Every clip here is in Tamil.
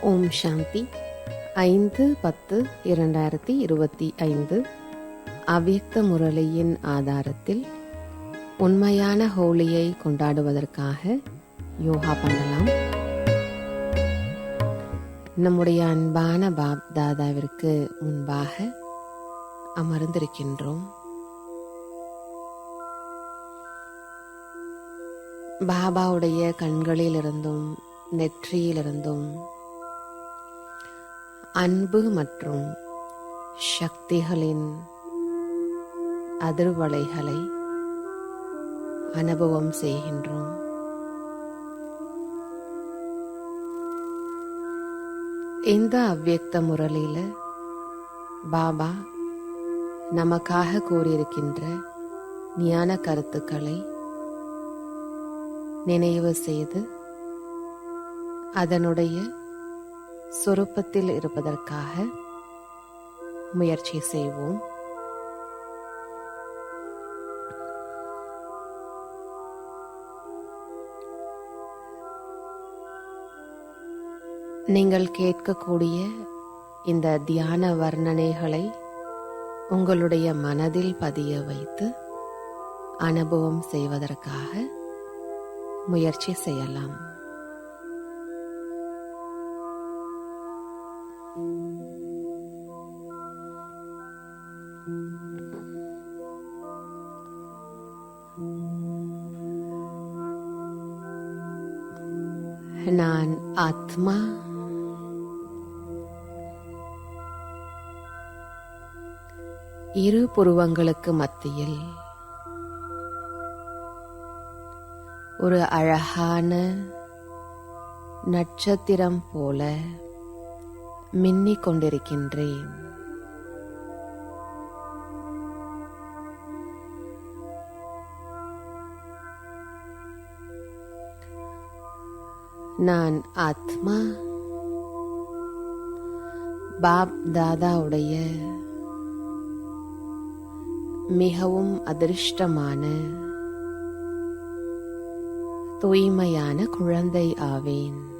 ஓம் சாந்தி. ஐந்து பத்து இரண்டாயிரத்தி இருபத்தி ஐந்து. அவ்யக்த முரளியின் ஆதாரத்தில் உண்மையான ஹோலியை கொண்டாடுவதற்காக யோகா பண்ணலாம். நம்முடைய அன்பான பாப் தாதாவிற்கு முன்பாக அமர்ந்திருக்கின்றோம். பாபாவுடைய கண்களிலிருந்தும் நெற்றியிலிருந்தும் அன்பு மற்றும் சக்திகளின் அதிர்வலைகளை அனுபவம் செய்கின்றோம். இந்த அவ்வியக்த முரளியில பாபா நமக்காக கூறியிருக்கின்ற ஞான கருத்துக்களை நினைவு செய்து அதனுடைய சொரூபத்தில் இருப்பதற்காக முயற்சி செய்வோம். நீங்கள் கேட்கக்கூடிய இந்த தியான வர்ணனைகளை உங்களுடைய மனதில் பதிய வைத்து அனுபவம் செய்வதற்காக முயற்சி செய்யலாம். இரு புருவங்களுக்கு மத்தியில் ஒரு அழகான நட்சத்திரம் போல மின்னிக் கொண்டிருக்கின்றேன் நான் ஆத்மா பாப் தாதாவுடைய மிகவும் அதிர்ஷ்டமான தூய்மையான குழந்தை ஆவேன்.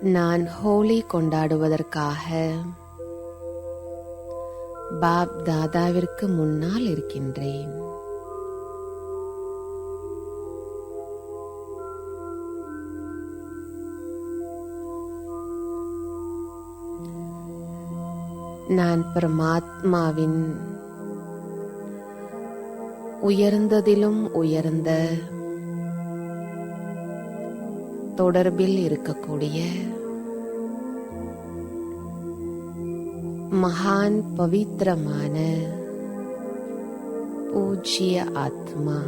நான் ஹோலி கொண்டாடுவதற்காக பாப் தாதாவிற்கு முன்னால் இருக்கின்றேன். நான் பரமாத்மாவின் உயர்ந்ததிலும் உயர்ந்த தொடர்பில் இருக்கக்கூடிய மகான் பவித்திரமான பூஜ்ய ஆத்மா.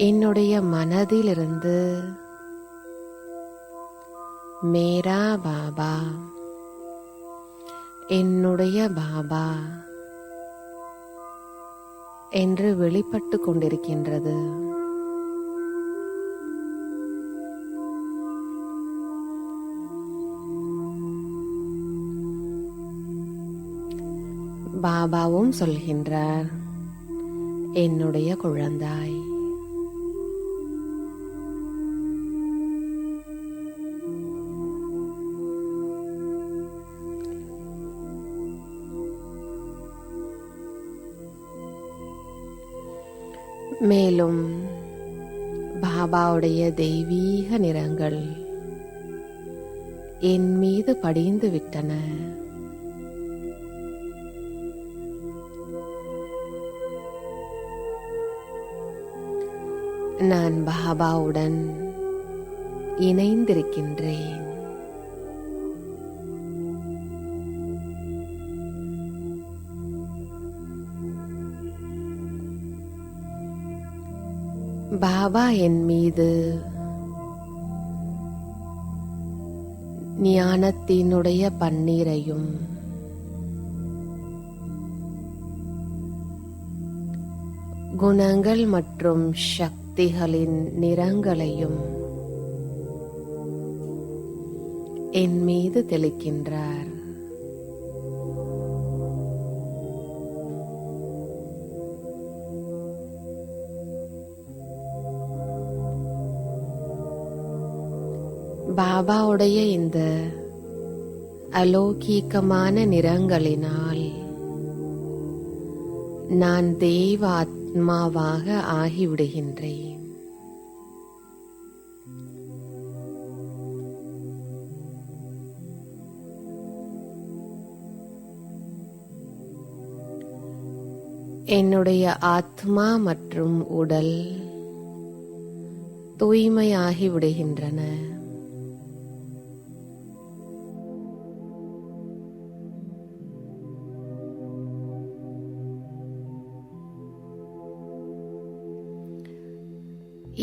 என்னுடைய மனதிலிருந்து மேரா பாபா என்னுடைய பாபா என்று வெளிப்பட்டு கொண்டிருக்கின்றது. பாபாவும் சொல்கின்றார் என்னுடைய குழந்தாய். மேலும் பாபாவுடைய தெய்வீக நிறங்கள் என் மீது படிந்து விட்டன. நான் பாபாவுடன் இணைந்திருக்கின்றேன். பாபா என் மீது. ஞானத்தினுடைய பன்னீரையும். குணங்கள் மற்றும் சக்திகளின் நிறங்களையும் என் மீது தெளிக்கின்றார். பாபாவுடைய இந்த அலோகீகமான நிறங்களினால் நான் தெய்வ ஆத்மாவாக ஆகிவிடுகின்றேன். என்னுடைய ஆத்மா மற்றும் உடல் தூய்மையாகி விடுகின்றன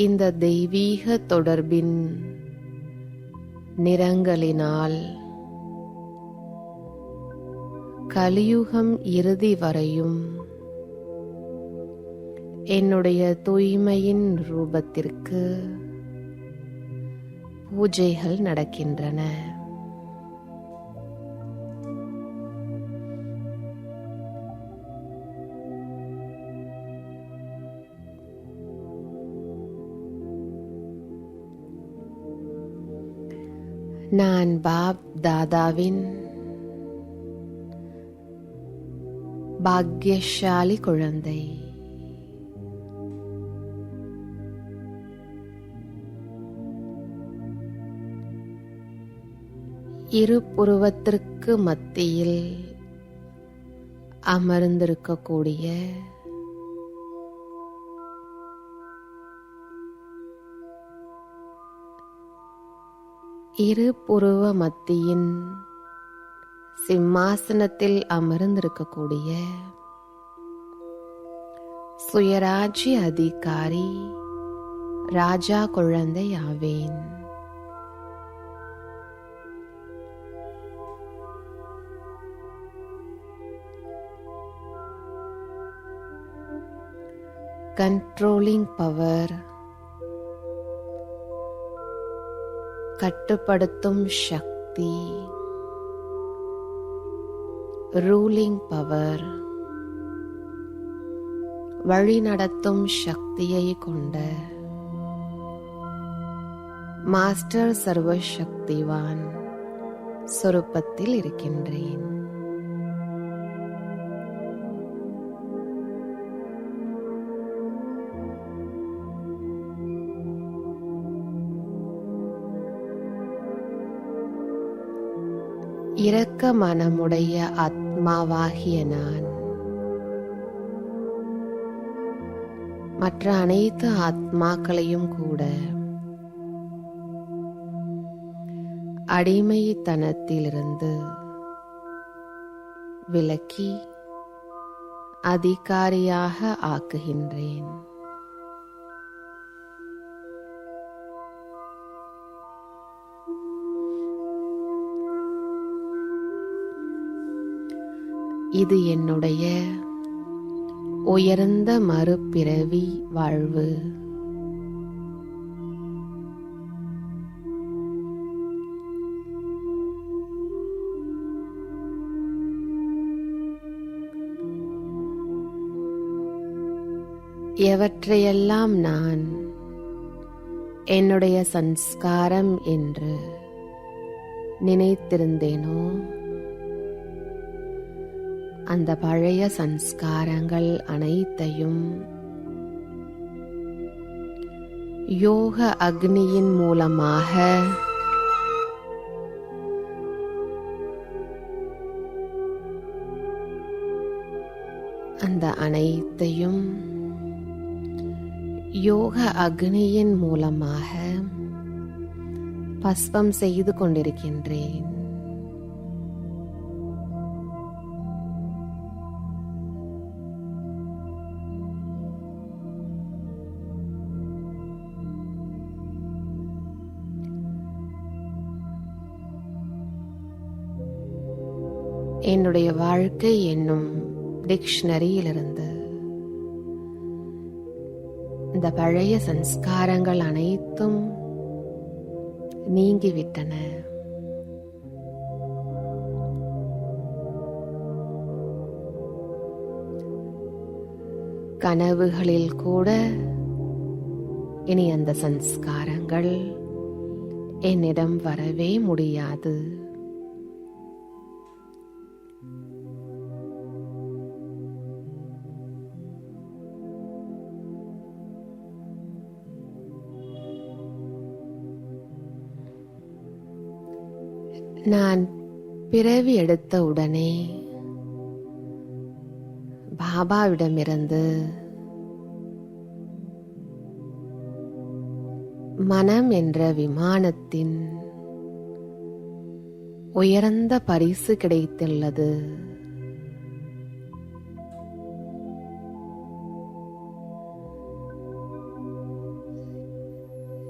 இந்த தெய்வீக தொடர்பின் நிறங்களினால் கலியுகம் இறுதி வரையும் என்னுடைய தூய்மையின் ரூபத்திற்கு பூஜைகள் நடக்கின்றன. நான் பாப் தாதாவின் பாக்யசாலி குழந்தை. இரு புருவத்திற்கு மத்தியில் அமர்ந்திருக்கக்கூடிய இரு புருவ மத்தியின் சிம்மாசனத்தில் அமர்ந்திருக்கக்கூடிய சுயராஜ்ய அதிகாரி ராஜா குழந்தை ஆவேன். கண்ட்ரோலிங் பவர் கட்டுப்படுத்தும் சக்தி. ரூலிங் பவர் வழிநடத்தும் சக்தியை கொண்ட மாஸ்டர் சர்வசக்திவான் சொருப்பத்தில் இருக்கின்றேன். இரக்க மனமுடைய ஆத்மாவாகிய நான். மற்ற அனைத்து ஆத்மாக்களையும் கூட அடிமைத்தனத்திலிருந்து விலக்கி அதிகாரியாக ஆக்குகின்றேன். இது என்னுடைய உயர்ந்த மறுபிறவி வாழ்வு. எவற்றையெல்லாம் நான் என்னுடைய சன்ஸ்காரம் என்று நினைத்திருந்தேனோ அந்த பழைய சன்ஸ்காரங்கள் அனைத்தையும் யோக அக்னியின் மூலமாக அந்த அனைத்தையும் யோக அக்னியின் மூலமாக பஸ்பம் செய்து கொண்டிருக்கின்றேன். என்னுடைய வாழ்க்கை என்னும் டிக்ஷனரியிலிருந்து. இந்த பழைய சன்ஸ்காரங்கள் அனைத்தும் நீங்கிவிட்டன. கனவுகளில் கூட இனி அந்த சன்ஸ்காரங்கள் என்னிடம் வரவே முடியாது. நான் பிறவி எடுத்த உடனே பாபாவிடமிருந்து மனம் என்ற விமானத்தின் உயர்ந்த பரிசு கிடைத்துள்ளது.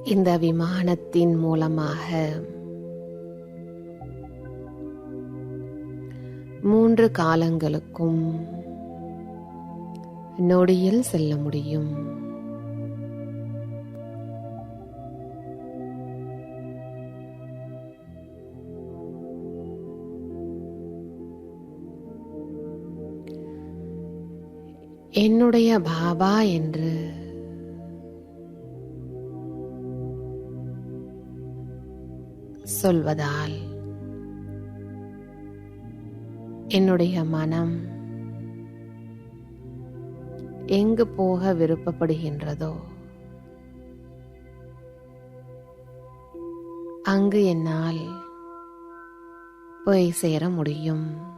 இந்த விமானத்தின் மூலமாக மூன்று காலங்களுக்கும் நொடியில் செல்ல முடியும். என்னுடைய பாபா என்று சொல்வதால் என்னுடைய மனம் எங்கு போக விருப்பப்படுகின்றதோ அங்கு என்னால் போய் சேர முடியும்.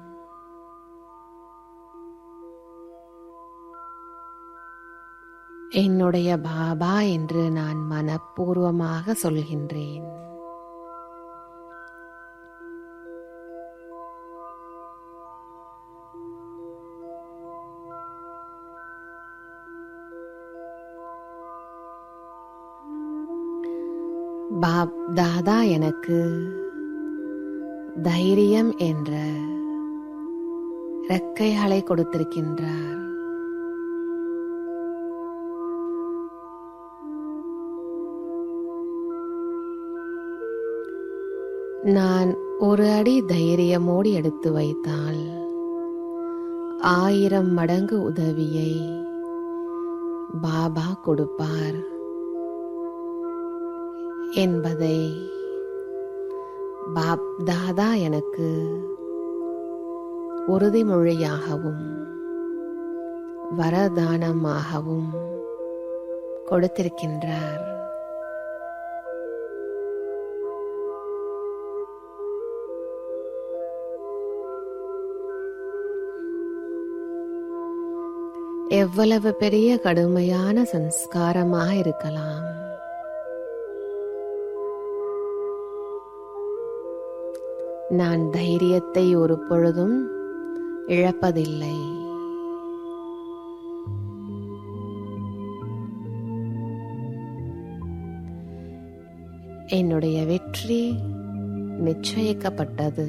என்னுடைய பாபா என்று நான் மனப்பூர்வமாக சொல்கின்றேன். பாப் தாதா எனக்கு தைரியம் என்ற ரெக்கைகளை கொடுத்திருக்கின்றார். நான் ஒரு அடி தைரியமோடு எடுத்து வைத்தால் ஆயிரம் மடங்கு உதவியை பாபா கொடுப்பார். என்பதை பாப் தாதா எனக்கு உறுதிமொழியாகவும் வரதானமாகவும் கொடுத்திருக்கின்றார். எவ்வளவு பெரிய கடுமையான சம்ஸ்காரமாக இருக்கலாம். நான் தைரியத்தை ஒரு பொழுதும் இழப்பதில்லை. என்னுடைய வெற்றி நிச்சயிக்கப்பட்டது.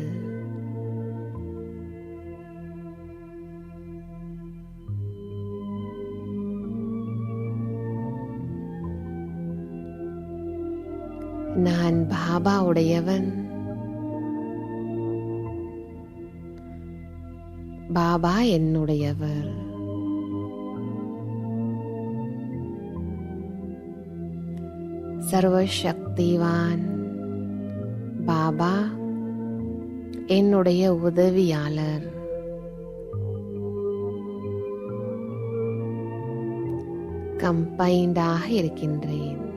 நான் பாபா உடையவன் பாபா என்னுடையவர். சர்வசக்திவான் பாபா என்னுடைய உதவியாளர். கம்பைண்டாக இருக்கின்றேன்.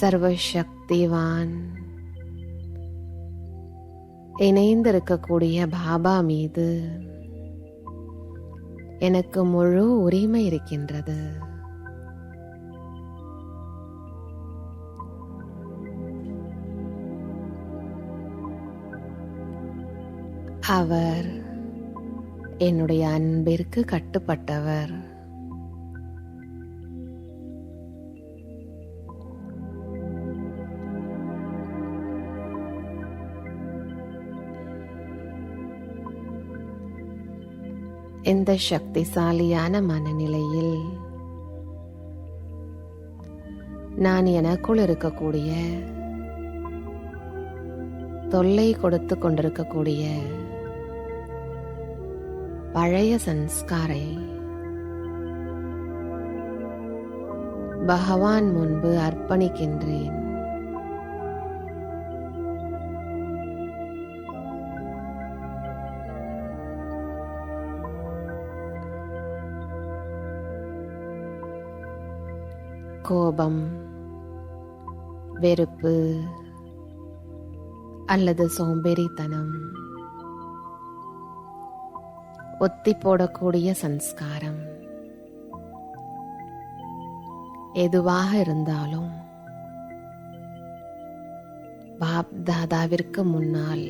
சர்வசக்திவான். இணைந்திருக்கக்கூடிய பாபா மீது எனக்கு முழு உரிமை இருக்கின்றது. அவர் என்னுடைய அன்பிற்கு கட்டுப்பட்டவர். இந்த சக்திசாலியான மனநிலையில்? நான் எனக்குள் இருக்கக்கூடிய தொல்லை கொடுத்து கொண்டிருக்கக்கூடிய பழைய சன்ஸ்காரை பகவான் முன்பு அர்ப்பணிக்கின்றேன். கோபம் வெறுப்பு அல்லது சோம்பேறித்தனம் ஒத்தி போடக்கூடிய சன்ஸ்காரம் எதுவாக இருந்தாலும் பாப் தாதாவிற்கு முன்னால்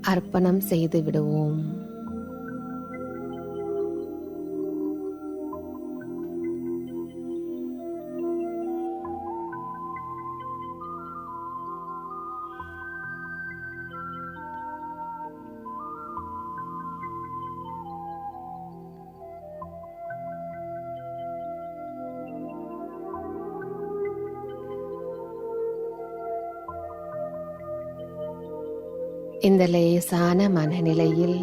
அர்ப்பணம் செய்து விடுவோம். இந்த லேசான மனநிலையில்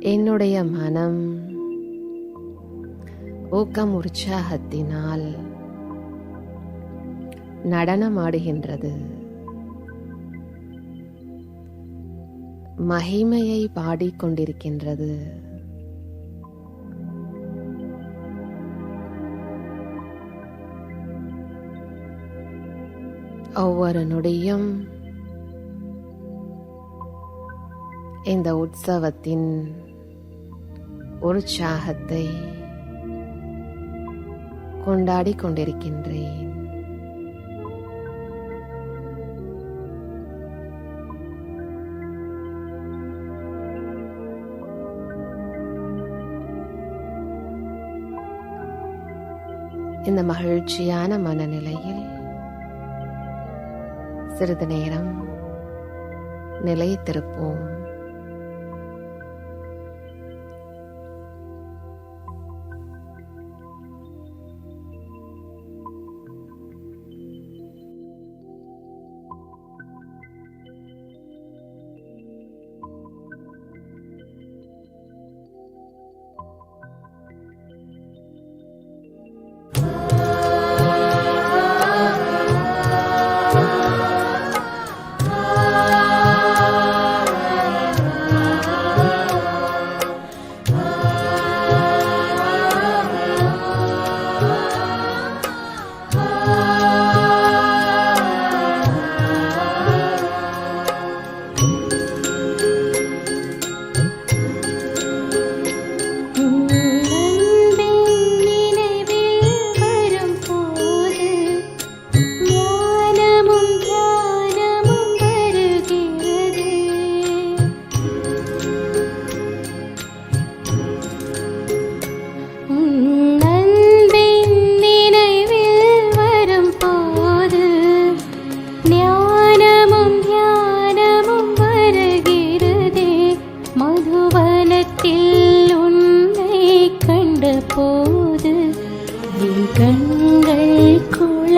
என்னுடைய மனம் ஊக்கம் உற்சாகத்தினால் நடனமாடுகின்றது. மகிமையை பாடிக்கொண்டிருக்கின்றது. ஒவ்வொரு நொடியும் இந்த உற்சவத்தின் உற்சாகத்தை கொண்டாடிக் கொண்டிருக்கின்றேன். இந்த மகிழ்ச்சியான மனநிலையில் சிறிது நேரம் நிலைத்திருப்போம்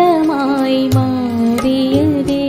വനമായി മാറിയതേ.